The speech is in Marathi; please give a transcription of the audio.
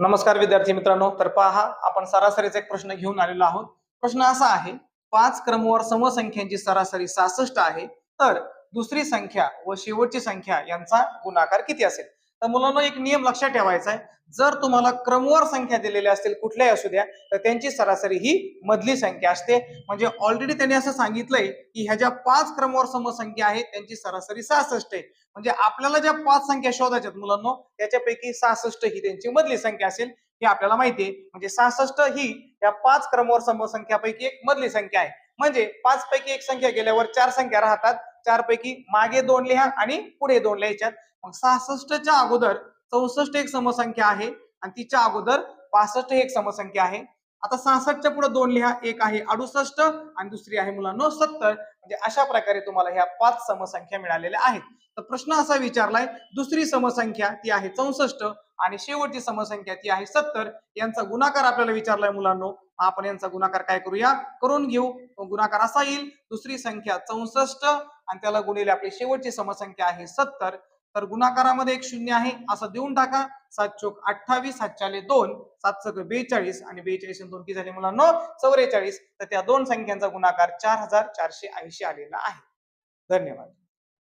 नमस्कार विद्यार्थी मित्रांनो तर पहा आपण सरासरीचा एक प्रश्न घेऊन आलेलो आहोत. प्रश्न असा आहे पाच क्रमवार समसंख्यांची सरासरी सहासष्ट आहे तर दुसरी संख्या व शेवटची संख्या यांचा गुणाकार किती असेल? तर मुलांना एक नियम लक्षात ठेवायचा आहे. जर तुम्हाला क्रमवार संख्या दिलेल्या असतील कुठल्याही असू द्या तर त्यांची सरासरी ही मधली संख्या असते. म्हणजे ऑलरेडी त्यांनी असं सांगितलंय की ह्या ज्या पाच क्रमवार समसंख्या आहेत त्यांची सरासरी सहासष्ट आहे. म्हणजे आपल्याला ज्या पाच संख्या शोधायच्यात मुलांना त्याच्यापैकी सहासष्ट ही त्यांची मधली संख्या असेल हे आपल्याला माहिती आहे. म्हणजे सहासष्ट ही या पाच क्रमवार समसंख्यापैकी एक मधली संख्या आहे. म्हणजे पाच पैकी एक संख्या गेल्यावर चार संख्या राहतात. चार पैकी मागे दोन लिहा आणि पुढे दोन लिहायच्यात मग सहासष्टच्या अगोदर चौसष्ट एक समसंख्या आहे आणि तिच्या अगोदर पासष्ट एक समसंख्या आहे. आता सहासष्टच्या पुढे दोन लिहा एक आहे अडुसष्ट आणि दुसरी आहे मुलांनो सत्तर. म्हणजे अशा प्रकारे तुम्हाला ह्या पाच समसंख्या मिळालेल्या आहेत. तर प्रश्न असा विचारलाय दुसरी समसंख्या ती आहे चौसष्ट आणि शेवटची समसंख्या ती आहे सत्तर. यांचा गुणाकार आपल्याला विचारलाय मुलांनो आपण यांचा गुणाकार काय करूया? करून घेऊ. गुणाकार असा येईल. दुसरी संख्या चौसष्ट आणि त्याला गुणिले आपली शेवटची समसंख्या आहे सत्तर. तर गुणाकारामध्ये एक शून्य आहे. असं देऊन टाका. सात चोक अठ्ठावीस सातचाले दोन सात सक बेचाळीस आणि बेचाळीस आणि दोन किती झाले मुलांना? चौवेचाळीस तर त्या दोन संख्यांचा गुणाकार चार हजार चारशे ऐंशी आलेला आहे. धन्यवाद.